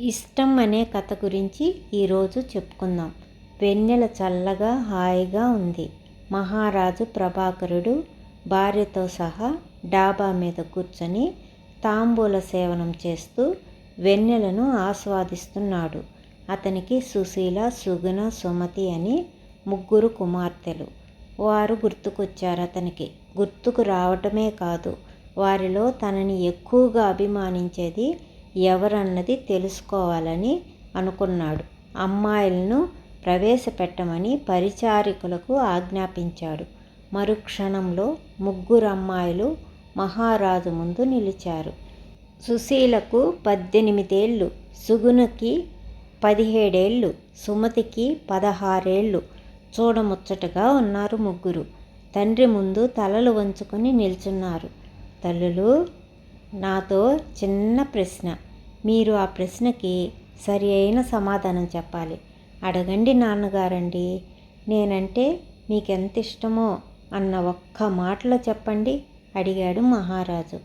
ఇష్టం అనే కథ గురించి ఈరోజు చెప్పుకుందాం. వెన్నెల చల్లగా హాయిగా ఉంది. మహారాజు ప్రభాకరుడు భార్యతో సహా డాబా మీద కూర్చొని తాంబూల సేవనం చేస్తూ వెన్నెలను ఆస్వాదిస్తున్నాడు. అతనికి సుశీల సుగుణ సుమతి అని ముగ్గురు కుమార్తెలు. వారు గుర్తుకొచ్చారు అతనికి. గుర్తుకు రావటమే కాదు వారిలో తనని ఎక్కువగా అభిమానించేది ఎవరన్నది తెలుసుకోవాలని అనుకున్నాడు. అమ్మాయిలను ప్రవేశపెట్టమని పరిచారికులకు ఆజ్ఞాపించాడు. మరుక్షణంలో ముగ్గురు అమ్మాయిలు మహారాజు ముందు నిలిచారు. సుశీలకు పద్దెనిమిదేళ్ళు సుగుణకి పదిహేడేళ్ళు సుమతికి పదహారేళ్ళు చూడముచ్చటగా ఉన్నారు ముగ్గురు. తండ్రి ముందు తలలు వంచుకొని నిల్చున్నారు. తల్లులు నాతో చిన్న ప్రశ్న. మీరు ఆ ప్రశ్నకి సరి అయిన సమాధానం చెప్పాలి. అడగండి నాన్నగారండి. నేనంటే మీకెంత ఇష్టమో అన్న ఒక్క మాటలో చెప్పండి అడిగాడు మహారాజు.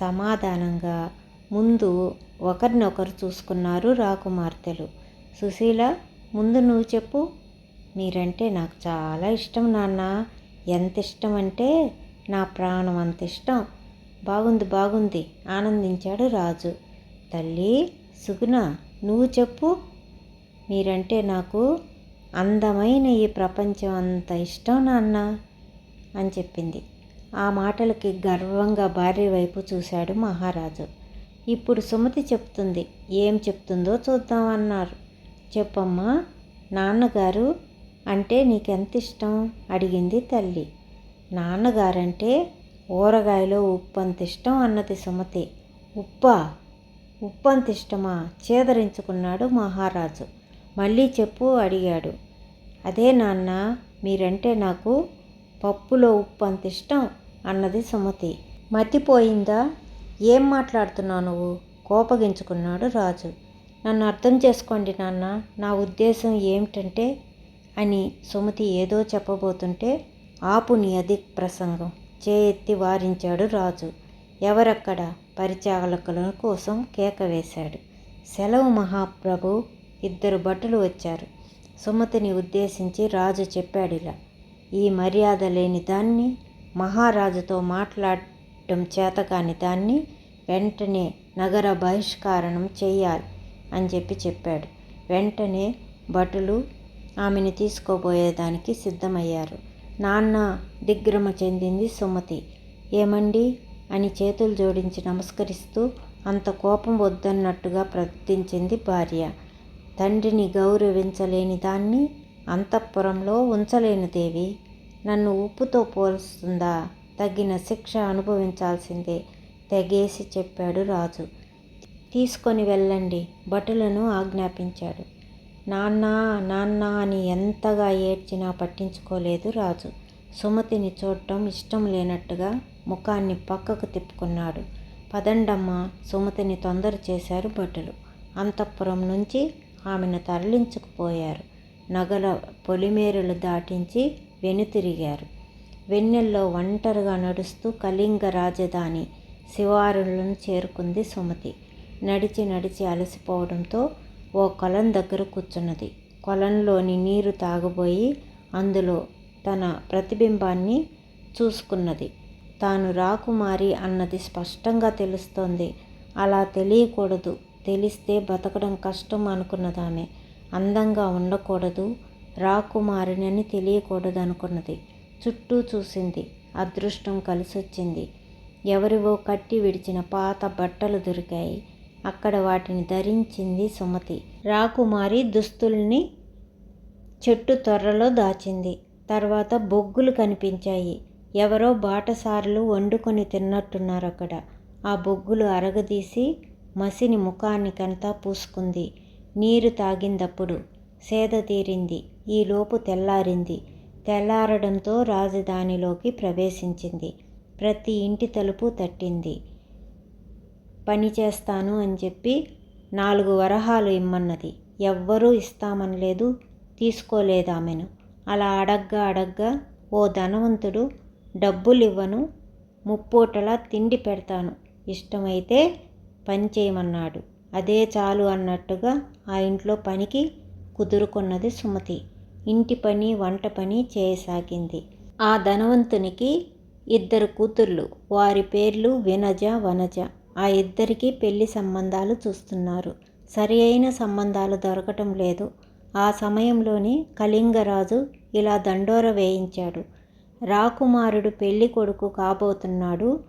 సమాధానంగా ముందు ఒకరినొకరు చూసుకున్నారు రాకుమార్తెలు. సుశీల ముందు నువ్వు చెప్పు. మీరంటే నాకు చాలా ఇష్టం నాన్న. ఎంత ఇష్టం అంటే నా ప్రాణం అంత ఇష్టం. బాగుంది బాగుంది ఆనందించాడు రాజు. తల్లి సుగుణ నువ్వు చెప్పు. మీరంటే నాకు అందమైన ఈ ప్రపంచం అంత ఇష్టం నాన్న అని చెప్పింది. ఆ మాటలకి గర్వంగా భార్య వైపు చూశాడు మహారాజు. ఇప్పుడు సుమతి చెప్తుంది ఏం చెప్తుందో చూద్దాం అన్నారు చెప్పమ్మా నాన్నగారు అంటే నీకెంత ఇష్టం? అడిగింది తల్లి. నాన్నగారంటే ఊరగాయలో ఉప్పు అంత ఇష్టం అన్నది సుమతి. ఉప్పా ఉప్పు అంత ఇష్టమా చేదరించుకున్నాడు మహారాజు. మళ్ళీ చెప్పు అడిగాడు. అదే నాన్న మీరంటే నాకు పప్పులో ఉప్పు అంత ఇష్టం అన్నది సుమతి. మతిపోయిందా? ఏం మాట్లాడుతున్నావు నువ్వు? కోపగించుకున్నాడు రాజు. నన్ను అర్థం చేసుకోండి నాన్న నా ఉద్దేశం ఏమిటంటే అని సుమతి ఏదో చెప్పబోతుంటే ఆపు నీ ప్రసంగం చేయెత్తి వారించాడు రాజు. ఎవరక్కడ? పరిచాలకుల కోసం కేక వేశాడు. సెలవు మహాప్రభు ఇద్దరు భటులు వచ్చారు. సుమతిని ఉద్దేశించి రాజు చెప్పాడిలా ఈ మర్యాద లేని దాన్ని మహారాజుతో మాట్లాడటం చేతకాని దాన్ని వెంటనే నగర బహిష్కారం చేయాలి అని చెప్పి చెప్పాడు. వెంటనే భటులు ఆమెను తీసుకోబోయేదానికి సిద్ధమయ్యారు. నాన్న దిగ్భ్రమ చెందింది సుమతి. ఏమండి? అని చేతులు జోడించి నమస్కరిస్తూ అంత కోపం వద్దన్నట్టుగా ప్రవర్తించింది భార్య. తండ్రిని గౌరవించలేని దాన్ని అంతఃపురంలో ఉంచలేని దేవి. నన్ను ఉప్పుతో పోలుస్తుందా? తగిన శిక్ష అనుభవించాల్సిందే తెగేసి చెప్పాడు రాజు. తీసుకొని వెళ్ళండి భటులను ఆజ్ఞాపించాడు. నాన్న నాన్న అని ఎంతగా ఏడ్చినా పట్టించుకోలేదు రాజు. సుమతిని చూడటం ఇష్టం లేనట్టుగా ముఖాన్ని పక్కకు తిప్పుకున్నాడు. పదండమ్మ సుమతిని తొందర చేశారు భటులు. అంతఃపురం నుంచి ఆమెను తరలించుకుపోయారు. నగల పొలిమేరలు దాటించి వెనుతిరిగారు. వెన్నెల్లో ఒంటరిగా నడుస్తూ కళింగ రాజధాని శివారులను చేరుకుంది సుమతి. నడిచి నడిచి అలసిపోవడంతో ఓ కొలం దగ్గర కూర్చున్నది. కొలంలోని నీరు తాగబోయి అందులో తన ప్రతిబింబాన్ని చూసుకున్నది. తాను రాకుమారి అన్నది స్పష్టంగా తెలుస్తోంది. అలా తెలియకూడదు. తెలిస్తే బతకడం కష్టం అనుకున్నదామె. అందంగా ఉండకూడదు. రాకుమారినని తెలియకూడదు అనుకున్నది చుట్టూ చూసింది. అదృష్టం కలిసొచ్చింది. ఎవరివో కట్టి విడిచిన పాత బట్టలు దొరికాయి. అక్కడ వాటిని ధరించింది సుమతి. రాకుమారి దుస్తుల్ని చెట్టు తొర్రలో దాచింది. తర్వాత బొగ్గులు కనిపించాయి. ఎవరో బాటసారులు వండుకొని తిన్నట్టున్నారు అక్కడ. ఆ బొగ్గులు అరగదీసి మసిని ముఖానికంతా పూసుకుంది. నీరు తాగిందప్పుడు సేద తీరింది. ఈలోపు తెల్లారింది. తెల్లారడంతో రాజధానిలోకి ప్రవేశించింది. ప్రతి ఇంటి తలుపు తట్టింది. పని చేస్తాను అని చెప్పి నాలుగు వరహాలు ఇమ్మన్నది. ఎవ్వరూ ఇస్తామనలేదు తీసుకోలేదు ఆమెను. అలా అడగ్గా అడగ్గా ఓ ధనవంతుడు డబ్బులు ఇవ్వను ముప్పూటలా తిండి పెడతాను ఇష్టమైతే పని చేయమన్నాడు. అదే చాలు అన్నట్టుగా ఆ ఇంట్లో పనికి కుదురుకున్నది సుమతి. ఇంటి పని వంట పని చేయసాగింది. ఆ ధనవంతునికి ఇద్దరు కూతుర్లు వారి పేర్లు వినజ వనజ. ఆ ఇద్దరికీ పెళ్ళి సంబంధాలు చూస్తున్నారు. సరి అయిన సంబంధాలు దొరకటం లేదు. ఆ సమయంలోనే కళింగరాజు ఇలా దండోర వేయించాడు. రాకుమారుడు పెళ్ళి కొడుకు కాబోతున్నాడు.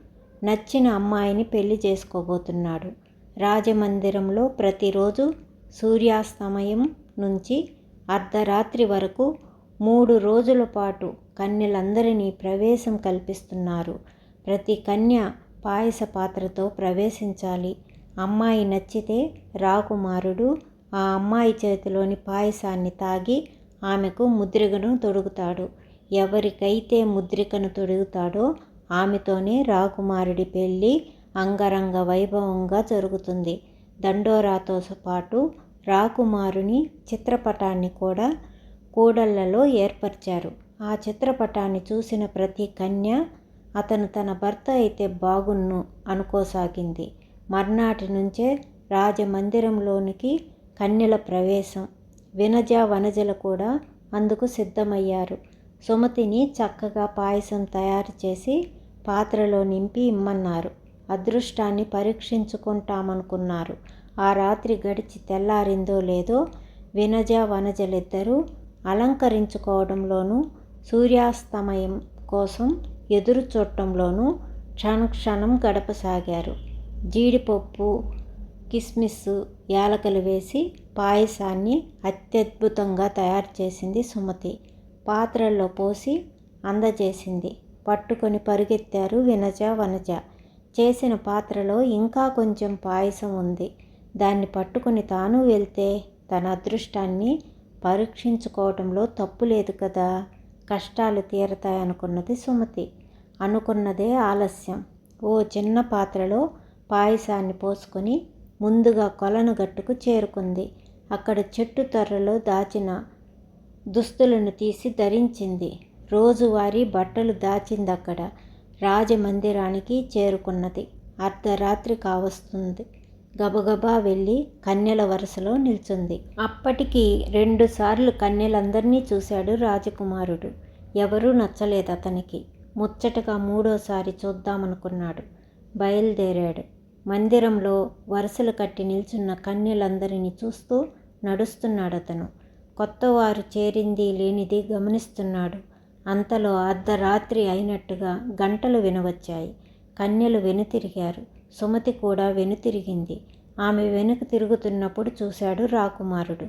నచ్చిన అమ్మాయిని పెళ్ళి చేసుకోబోతున్నాడు. రాజమందిరంలో ప్రతిరోజు సూర్యాస్తమయం నుంచి అర్ధరాత్రి వరకు మూడు రోజుల పాటు కన్యలందరినీ ప్రవేశం కల్పిస్తున్నారు. ప్రతి కన్య పాయస పాత్రతో ప్రవేశించాలి. అమ్మాయి నచ్చితే రాకుమారుడు ఆ అమ్మాయి చేతిలోని పాయసాన్ని తాగి ఆమెకు ముద్రికను తొడుగుతాడు. ఎవరికైతే ముద్రికను తొడుగుతాడో ఆమెతోనే రాకుమారుడి పెళ్ళి అంగరంగ వైభవంగా జరుగుతుంది. దండోరాతో పాటు రాకుమారుని చిత్రపటాన్ని కూడా కూడళ్ళలో ఏర్పరిచారు. ఆ చిత్రపటాన్ని చూసిన ప్రతి కన్య అతను తన భర్త అయితే బాగున్ను అనుకోసాగింది. మర్నాటి నుంచే రాజమందిరంలోనికి కన్యల ప్రవేశం. వినజ వనజలు కూడా అందుకు సిద్ధమయ్యారు. సుమతిని చక్కగా పాయసం తయారు చేసి పాత్రలో నింపి ఇమ్మన్నారు. అదృష్టాన్ని పరీక్షించుకుంటామనుకున్నారు. ఆ రాత్రి గడిచి తెల్లారిందో లేదో వినజ వనజలిద్దరూ అలంకరించుకోవడంలోనూ సూర్యాస్తమయం కోసం ఎదురు చూడటంలోనూ క్షణక్షణం గడపసాగారు. జీడిపప్పు కిస్మిస్ యాలకలు వేసి పాయసాన్ని అత్యద్భుతంగా తయారు చేసింది సుమతి. పాత్రల్లో పోసి అందజేసింది. పట్టుకొని పరుగెత్తారు వినజ వనజ. చేసిన పాత్రలో ఇంకా కొంచెం పాయసం ఉంది. దాన్ని పట్టుకొని తాను వెళ్తే తన అదృష్టాన్ని పరీక్షించుకోవటంలో తప్పు లేదు కదా. కష్టాలు తీరతాయనుకున్నది సుమతి. అనుకున్నదే ఆలస్యం. ఓ చిన్న పాత్రలో పాయసాన్ని పోసుకొని ముందుగా కొలను గట్టుకు చేరుకుంది. అక్కడ చెట్టు తొర్రలో దాచిన దుస్తులను తీసి ధరించింది. రోజువారీ బట్టలు దాచింది అక్కడ రాజమందిరానికి చేరుకున్నది. అర్ధరాత్రి కావస్తుంది. గబగబా వెళ్ళి కన్యల వరుసలో నిల్చుంది. అప్పటికి రెండుసార్లు కన్యలందరినీ చూశాడు రాజకుమారుడు. ఎవరూ నచ్చలేదు అతనికి. ముచ్చటగా మూడోసారి చూద్దామనుకున్నాడు. బయలుదేరాడు. మందిరంలో వరుసలు కట్టి నిల్చున్న కన్యలందరినీ చూస్తూ నడుస్తున్నాడు అతను కొత్తవారు చేరింది లేనిది గమనిస్తున్నాడు. అంతలో అర్ధరాత్రి అయినట్టుగా గంటలు వినవచ్చాయి. కన్యలు వెనుతిరిగారు. సుమతి కూడా వెనుతిరిగింది. ఆమె వెనుక తిరుగుతున్నప్పుడు చూశాడు రాకుమారుడు.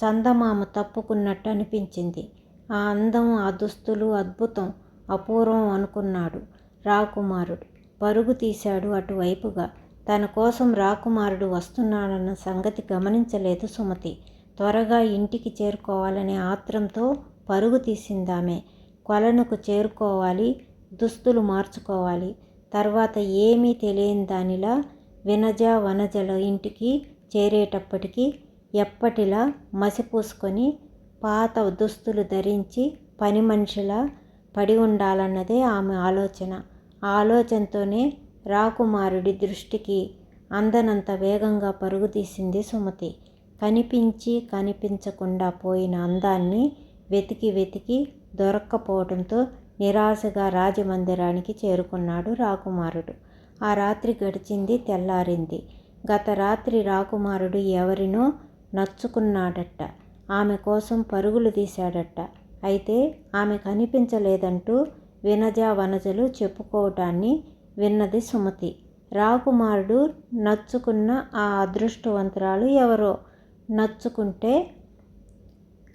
చందమామ తప్పుకున్నట్టు అనిపించింది ఆ అందం ఆ దుస్తులు అద్భుతం. అపూర్వం అనుకున్నాడు రాకుమారుడు. పరుగు తీశాడు అటువైపుగా. తన కోసం రాకుమారుడు వస్తున్నాడన్న సంగతి గమనించలేదు సుమతి. త్వరగా ఇంటికి చేరుకోవాలనే ఆత్రంతో పరుగు తీసిందామె. కొలనుకు చేరుకోవాలి దుస్తులు మార్చుకోవాలి. తర్వాత ఏమీ తెలియని దానిలా వినజ వనజల ఇంటికి చేరేటప్పటికి ఎప్పటిలా మసిపూసుకొని పాత దుస్తులు ధరించి పని మనిషిలా పడి ఉండాలన్నదే ఆమె ఆలోచన. ఆ ఆలోచనతోనే రాకుమారుడి దృష్టికి అందనంత వేగంగా పరుగుతీసింది సుమతి. కనిపించి కనిపించకుండా పోయిన అందాన్ని వెతికి వెతికి దొరక్కపోవడంతో నిరాశగా రాజమందిరానికి చేరుకున్నాడు రాకుమారుడు. ఆ రాత్రి గడిచింది తెల్లారింది. గత రాత్రి రాకుమారుడు ఎవరినో నచ్చుకున్నాడట. ఆమె కోసం పరుగులు తీశాడట. అయితే ఆమె కనిపించలేదంటూ వినజ వనజలు చెప్పుకోవటాన్ని విన్నది సుమతి. రాకుమారుడు నచ్చుకున్న ఆ అదృష్టవంతురాలు ఎవరో? నచ్చుకుంటే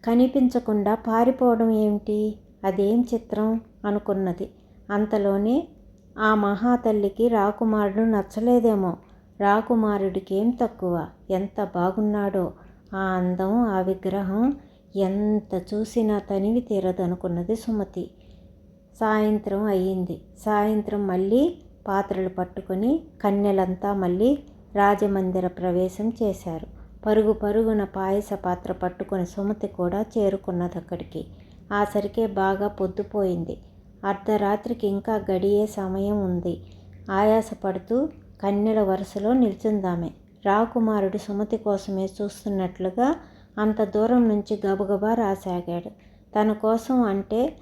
కనిపించకుండా పారిపోవడం ఏమిటి? అదేం చిత్రం? అనుకున్నది. అంతలోనే ఆ మహాతల్లికి రాకుమారుడు నచ్చలేదేమో? రాకుమారుడికి ఏం తక్కువ? ఎంత బాగున్నాడో? ఆ అందం ఆ విగ్రహం ఎంత చూసినా తనివి తీరదనుకున్నది సుమతి. సాయంత్రం అయ్యింది. సాయంత్రం మళ్ళీ పాత్రలు పట్టుకొని కన్యలంతా మళ్ళీ రాజమందిర ప్రవేశం చేశారు. పరుగు పరుగున పాయస పాత్ర పట్టుకుని సుమతి కూడా చేరుకున్నది అక్కడికి ఆ సరికే బాగా పొద్దుపోయింది. అర్ధరాత్రికి ఇంకా గడియే సమయం ఉంది. ఆయాసపడుతూ కన్నెల వరుసలో నిల్చుందామే. రాకుమారుడు సుమతి కోసమే చూస్తున్నట్లుగా అంత దూరం నుంచి గబగబా రాసాగాడు. తన కోసం అంటే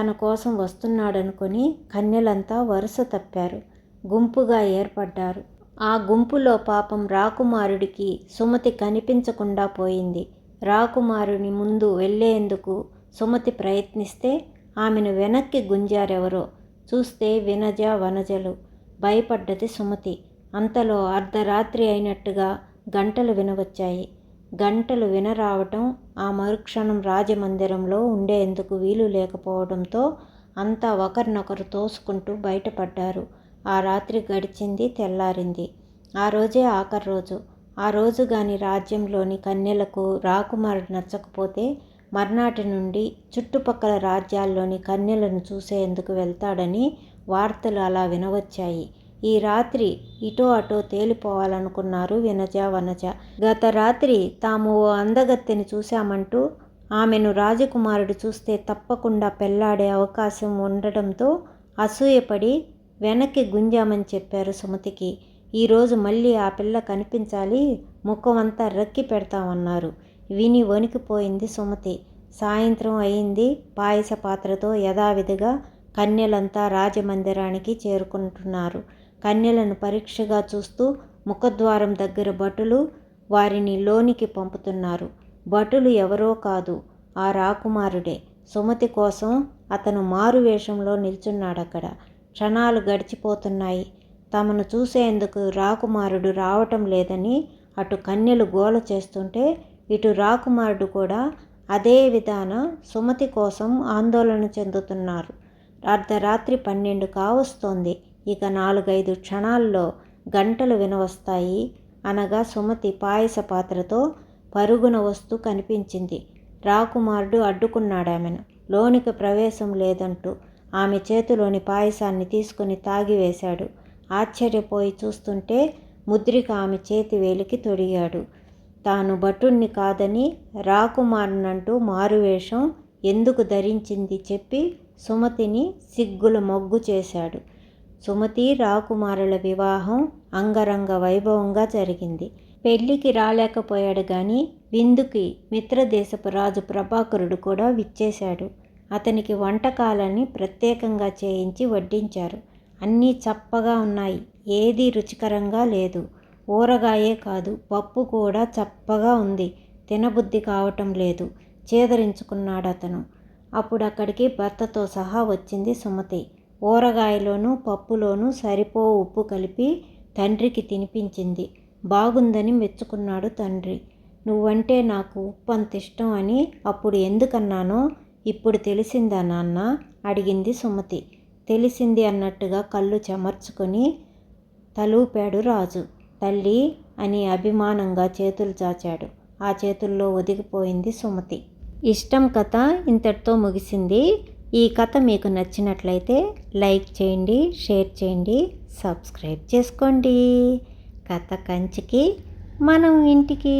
తన కోసం వస్తున్నాడనుకొని కన్యలంతా వరుస తప్పారు. గుంపుగా ఏర్పడ్డారు. ఆ గుంపులో పాపం రాకుమారుడికి సుమతి కనిపించకుండా పోయింది. రాకుమారుని ముందు వెళ్ళేందుకు సుమతి ప్రయత్నిస్తే ఆమెను వెనక్కి గుంజారెవరో చూస్తే వినజ వనజలు. భయపడ్డది సుమతి. అంతలో అర్ధరాత్రి అయినట్టుగా గంటలు వినవచ్చాయి. గంటలు వినరావటం ఆ మరుక్షణం రాజమందిరంలో ఉండేందుకు వీలు లేకపోవడంతో అంతా ఒకరినొకరు తోసుకుంటూ బయటపడ్డారు. ఆ రాత్రి గడిచింది తెల్లారింది. ఆ రోజే ఆఖరి రోజు. ఆ రోజు గాని రాజ్యంలోని కన్యలకు రాకుమారుడు నచ్చకపోతే మర్నాటి నుండి చుట్టుపక్కల రాజ్యాల్లోని కన్యలను చూసేందుకు వెళ్తాడని వార్తలు అలా వినవచ్చాయి. ఈ రాత్రి ఇటో అటో తేలిపోవాలనుకున్నారు వినజ వనజ. గత రాత్రి తాము ఓ అందగత్తెని చూశామంటూ ఆమెను రాజకుమారుడు చూస్తే తప్పకుండా పెళ్ళాడే అవకాశం ఉండడంతో అసూయపడి వెనక్కి గుంజామని చెప్పారు సుమతికి. ఈరోజు మళ్ళీ ఆ పిల్ల కనిపించాలి ముఖమంతా రక్కి పెడతామన్నారు. విని వణికిపోయింది సుమతి. సాయంత్రం అయింది పాయస పాత్రతో యథావిధిగా కన్యలంతా రాజమందిరానికి చేరుకుంటున్నారు. కన్యలను పరీక్షగా చూస్తూ ముఖద్వారం దగ్గర భటులు వారిని లోనికి పంపుతున్నారు. భటులు ఎవరో కాదు ఆ రాకుమారుడే. సుమతి కోసం అతను మారు వేషంలో నిల్చున్నాడక్కడ. క్షణాలు గడిచిపోతున్నాయి. తమను చూసేందుకు రాకుమారుడు రావటం లేదని అటు కన్యలు గోల చేస్తుంటే ఇటు రాకుమారుడు కూడా అదే విధాన సుమతి కోసం ఆందోళన చెందుతున్నారు. అర్ధరాత్రి పన్నెండు కావస్తోంది. ఇక నాలుగైదు క్షణాల్లో గంటలు వినవస్తాయి. అనగా సుమతి పాయస పాత్రతో పరుగున వస్తూ కనిపించింది. రాకుమారుడు అడ్డుకున్నాడామెను. లోనికి ప్రవేశం లేదంటూ ఆమె చేతిలోని పాయసాన్ని తీసుకుని తాగివేశాడు. ఆశ్చర్యపోయి చూస్తుంటే ముద్రిక ఆమె చేతి వేలికి తొడిగాడు. తాను భటుణ్ణి కాదని రాకుమారునంటూ మారువేషం ఎందుకు ధరించింది చెప్పి సుమతిని సిగ్గుల మొగ్గు చేశాడు. సుమతి రాకుమారుల వివాహం అంగరంగ వైభవంగా జరిగింది. పెళ్ళికి రాలేకపోయాడు కానీ విందుకి మిత్రదేశపు రాజు ప్రభాకరుడు కూడా విచ్చేశాడు. అతనికి వంటకాలని ప్రత్యేకంగా చేయించి వడ్డించారు. అన్నీ చప్పగా ఉన్నాయి. ఏదీ రుచికరంగా లేదు. ఊరగాయే కాదు. పప్పు కూడా చప్పగా ఉంది. తినబుద్ధి కావటం లేదు. చేదరించుకున్నాడు అతను అప్పుడు అక్కడికి భర్తతో సహా వచ్చింది సుమతి. ఊరగాయలోనూ పప్పులోనూ సరిపో ఉప్పు కలిపి తండ్రికి తినిపించింది. బాగుందని మెచ్చుకున్నాడు తండ్రి. నువ్వంటే నాకు ఉప్పు అంత ఇష్టం అని అప్పుడు ఎందుకన్నానో ఇప్పుడు తెలిసిందా నాన్న? అడిగింది సుమతి. తెలిసింది అన్నట్టుగా కళ్ళు చెమర్చుకొని తలూపాడు రాజు. తల్లి అని అభిమానంగా చేతులు చాచాడు. ఆ చేతుల్లో ఒదిగిపోయింది సుమతి. ఇష్టం కథ ఇంతటితో ముగిసింది. ఈ కథ మీకు నచ్చినట్లయితే లైక్ చేయండి షేర్ చేయండి సబ్స్క్రైబ్ చేసుకోండి. కథ కంచికి మనం ఇంటికి.